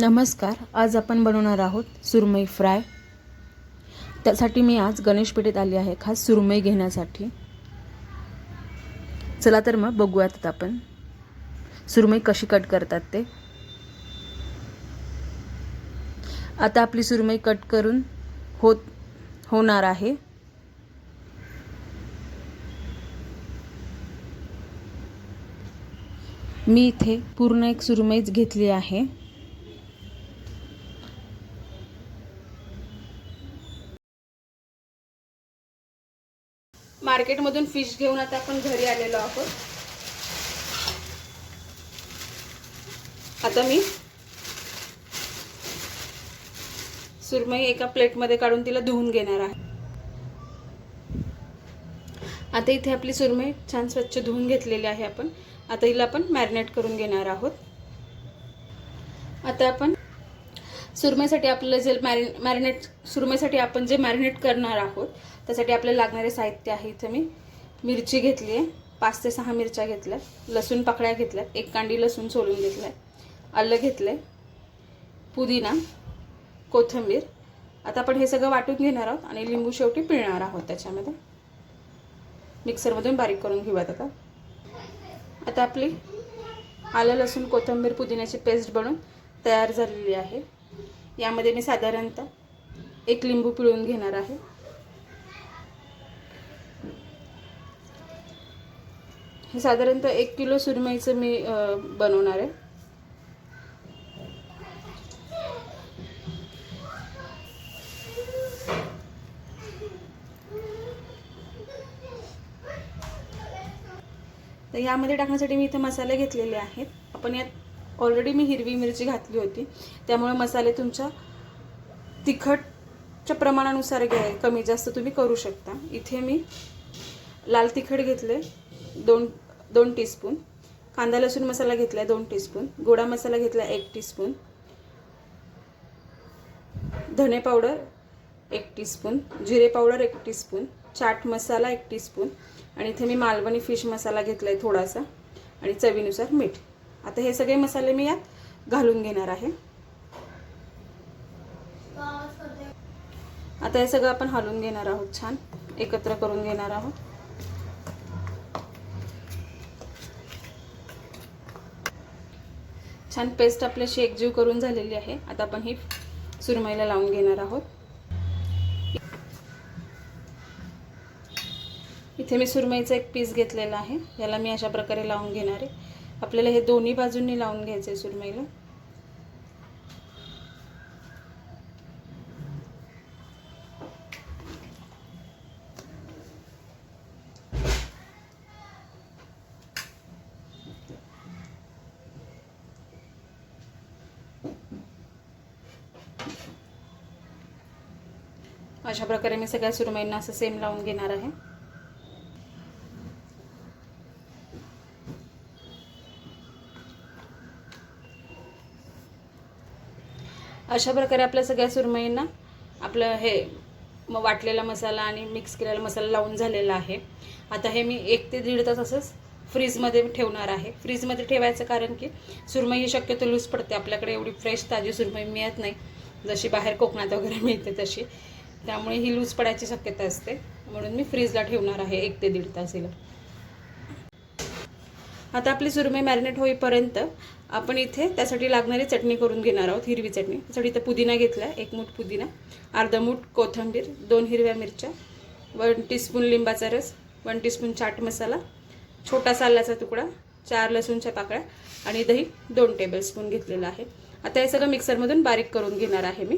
नमस्कार आज आपण बनवणार आहोत सुरमई फ्राय. त्यासाठी मी आज गणेशपेठेत आली आहे खास सुरमई घेण्यासाठी. चला तर मग बघूयात आता आपण सुरमई कशी कट करतात ते. आता आपली सुरमई कट करून होत होणार आहे. मी इथे पूर्ण एक सुरमईच घेतली आहे. मार्केटमधून फिश घेऊन आता आपण घरी आलेलो आहोत. आता मी सुरमई एका प्लेटमध्ये काढून तिला धुवून घेणार आहे. आता इथे आपली सुरमई छान स्वच्छ धुवून घेतलेली आहे आपण. आता हिला आपण मॅरिनेट करून घेणार आहोत. आता आपण सुरमईसाठी आपलं जे मॅरि मॅरिनेट सुरमईसाठी आपण जे मॅरिनेट करणार आहोत त्यासाठी आपल्याला लागणारे साहित्य आहे इथं मी. मिरची घेतली आहे. पाच ते सहा मिरच्या घेतल्या लसूण पाकळ्या घेतल्यात. एक कांडी लसूण सोलून घेतलं आहे आलं घेतलं आहे पुदिना कोथिंबीर. आता आपण हे सगळं वाटून घेणार आहोत आणि लिंबू शेवटी पिळणार आहोत त्याच्यामध्ये. मिक्सरमधून बारीक करून घेऊयात आता. आता आपली आलं लसूण कोथिंबीर पुदिन्याची पेस्ट बनवून तयार झालेली आहे. यामध्ये मी साधारणतः एक लिंबू पिळून घेणार आहे. हे साधारणतः एक किलो सुरमईचं मी बनवणार आहे. तर यामध्ये टाकण्यासाठी मी इथे मसाले घेतलेले आहेत. आपण यात ऑलरेडी मी हिरवी मिरची घातली होती. त्यामुळे मसाले तुमच्या तिखटच्या प्रमाणानुसार घ्या कमी जास्त तुम्ही करू शकता. इथे मी लाल तिखट घेतले दोन दोन टीस्पून कांदा लसूण मसाला घेतला दोन टीस्पून गोडा मसाला घेतला एक टीस्पून धने पावडर एक टीस्पून जिरे पावडर एक टीस्पून चाट मसाला एक टीस्पून आणि इथे मी मालवणी फिश मसाला घेतला आहे थोडासा. आणि चवीनुसार मीठ. आता हे सगळे मसाले मी यात घालून घेणार आहे. आता हे सगळं आपण हलवून घेणार आहोत छान. एकत्र करून घेणार आहोत. छान पेस्ट आपल्याशी एकजीव करून झालेली आहे. आता आपण ही सुरमईला लावून घेणार आहोत. इथे मी सुरमईचा एक पीस घेतलेला आहे. याला मी अशा प्रकारे लावून घेणार आहे. आपल्याला हे दोन्ही बाजूंनी लावून घ्यायचं आहे सुरमईला. अशा प्रकारे मी सगळ्या सुरमईंना असं सेम लावून घेणार आहे. अशा प्रकारे आपल्या सगळ्या सुरमईंना आपलं हे वाटलेला मसाला आणि मिक्स केलेला मसाला लावून झालेला आहे. आता हे मी एक ते दीड तास असंच फ्रीजमध्ये ठेवणार आहे. फ्रीजमध्ये ठेवायचं कारण की सुरमई ही शक्यतो लूज पडते. आपल्याकडे एवढी फ्रेश ताजी सुरमई मिळत नाही. जशी बाहेर कोकणात वगैरे मिळते तशी. त्यामुळे ही लूज पडायची शक्यता असते. म्हणून मी फ्रीजला ठेवणार आहे एक ते दीड तास हिला. आता आपली सुरमई मॅरिनेट होईपर्यंत आपण इथे त्यासाठी लागणारी चटणी करून घेणार आहोत हिरवी चटणी. त्यासाठी इथं पुदिना घेतला एक मूठ पुदिना अर्धा मूठ कोथिंबीर दोन हिरव्या मिरच्या वन टीस्पून लिंबाचा रस वन टीस्पून चाट मसाला छोटा आल्याचा तुकडा चार लसूणच्या पाकळ्या आणि दही दोन टेबलस्पून घेतलेलं आहे. आता हे सगळं मिक्सरमधून बारीक करून घेणार आहे मी.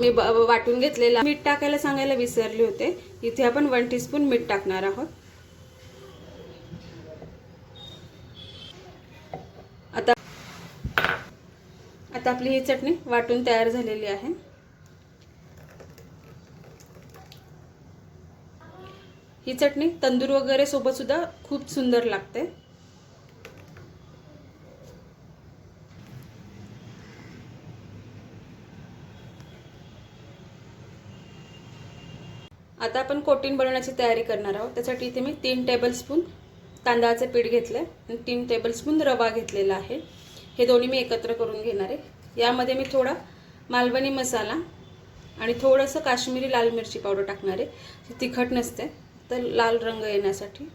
मी वाटून घेतलेला. मीठ टाकायला सांगायला विसरले होते. इथे आपण वन टीस्पून मीठ टाकणार आहोत. आता आता आपली ही चटणी वाटून तयार झालेली आहे. ही चटणी तंदूर वगैरे सोबत सुद्धा खूप सुंदर लागते. आता आपण कोटिंग बनवण्याची तयारी करणार आहोत. त्यासाठी इथे मी तीन टेबलस्पून तांदळाचं पीठ घेतलं आहे आणि तीन टेबलस्पून रवा घेतलेला आहे. हे दोन्ही मी एकत्र करून घेणार आहे. यामध्ये मी थोडा मालवणी मसाला आणि थोडंसं काश्मीरी लाल मिरची पावडर टाकणार आहे. ती तिखट नसते तर लाल रंग येण्यासाठी.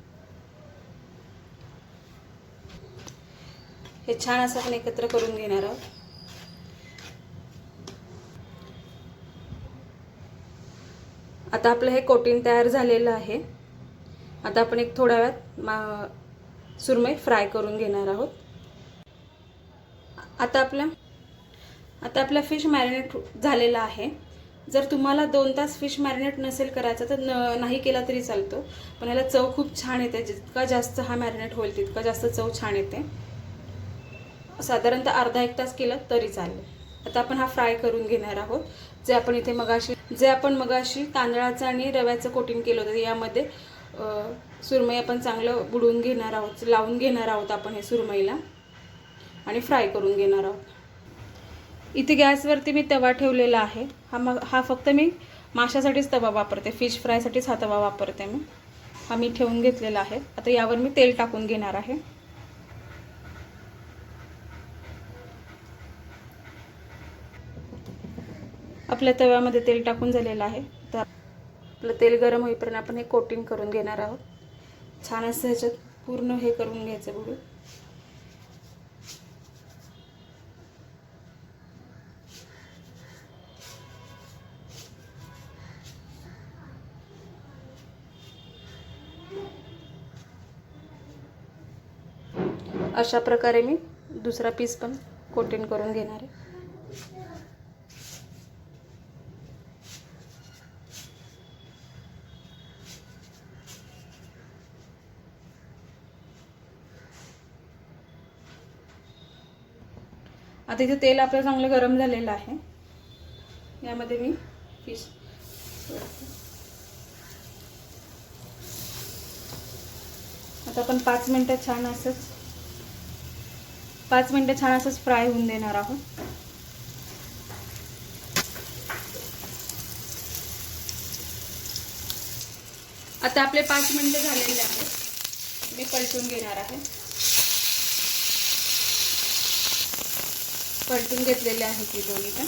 हे छान असं आपण एकत्र करून घेणार आहोत. आता आपलं हे कोटिंग तयार झालेलं आहे. आता आपण एक थोड्या वेळात मा सुरमई फ्राय करून घेणार आहोत. आता आपल्या आता आपला फिश मॅरिनेट झालेला आहे. जर तुम्हाला दोन तास फिश मॅरिनेट नसेल करायचं तर न नाही केला तरी चालतो. पण याला चव खूप छान येते. जितका जास्त हा मॅरिनेट होईल तितका जास्त चव छान येते. साधारणतः अर्धा एक तास केलं तरी चालेल. आता आपण हा फ्राय करून घेणार आहोत. जे आपण इथे मगाशी जे आपण मगाशी तांदळाचं आणि रव्याचं कोटिंग केलं होतं यामध्ये सुरमई आपण चांगलं बुडवून घेणार आहोत लावून घेणार आहोत आपण हे सुरमईला आणि फ्राय करून घेणार आहोत. इथे गॅसवरती मी तवा ठेवलेला आहे. हा मग हा फक्त मी माशासाठीच तवा वापरते फिश फ्रायसाठीच हा तवा वापरते मी. हा मी ठेवून घेतलेला आहे. आता यावर मी तेल टाकून घेणार आहे. आपल्या तव्यामध्ये तेल टाकून झालेलं आहे. तर आपलं तेल गरम होईपर्यंत आपण हे कोटिंग करून घेणार आहोत. छान असं ह्याच्यात पूर्ण हे करून घ्यायचं बुडून अशा प्रकारे मी दुसरा पीस पण कोटिंग करून घेणार आहे. आता इथे तेल आपलं चांगलं गरम झालेलं आहे. यामध्ये मी फिश आता आपण पाच मिनटं छान असंच पाच मिनटं छान असंच फ्राय होऊन देणार आहोत. आता आपले पाच मिनटं झालेले आहेत. मी पलटून घेणार आहे. परतून घेतलेले आहेत की दोन्ही पण.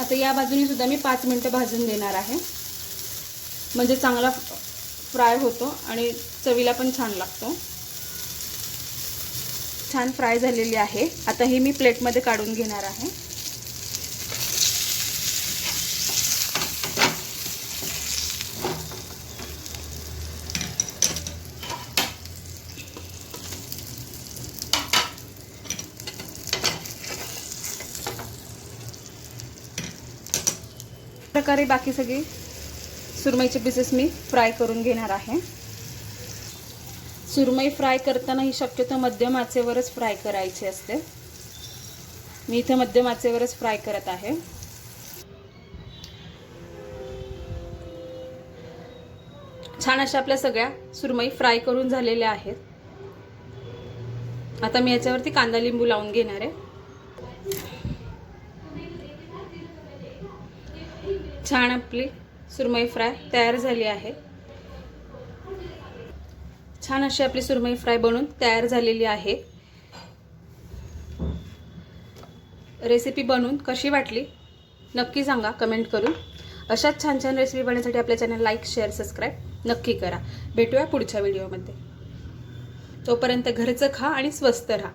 आता या बाजूने सुद्धा मी पाच मिनटं भाजून देणार आहे. म्हणजे चांगला फ्राय होतो आणि चवीला पण छान लागतो. छान फ्राय झालेली आहे. आता ही मी प्लेटमध्ये काढून घेणार आहे. प्रकारे बाकी सगळी सुरमईचे पीसेस मी फ्राय करून घेणार आहे. सुरमई फ्राय करताना ही शक्यतो मध्यम आचेवरच फ्राय करायची असते. मी इथं मध्यम आचेवरच फ्राय करत आहे. छान अशा आपल्या सगळ्या सुरमई फ्राय करून झालेल्या आहेत. आता मी याच्यावरती कांदा लिंबू लावून घेणार आहे. छान आपली सुरमई फ्राय तयार झाली आहे. छान अशी आपली सुरमई फ्राय बनून तयार झालेली आहे. रेसिपी बनवून कशी वाटली? नक्की सांगा कमेंट करून. अशाच छान छान रेसिपी बनण्यासाठी आपल्या चॅनल लाईक शेअर सबस्क्राईब नक्की करा. भेटूया पुढच्या व्हिडिओमध्ये तोपर्यंत घरचं खा आणि स्वस्त राहा.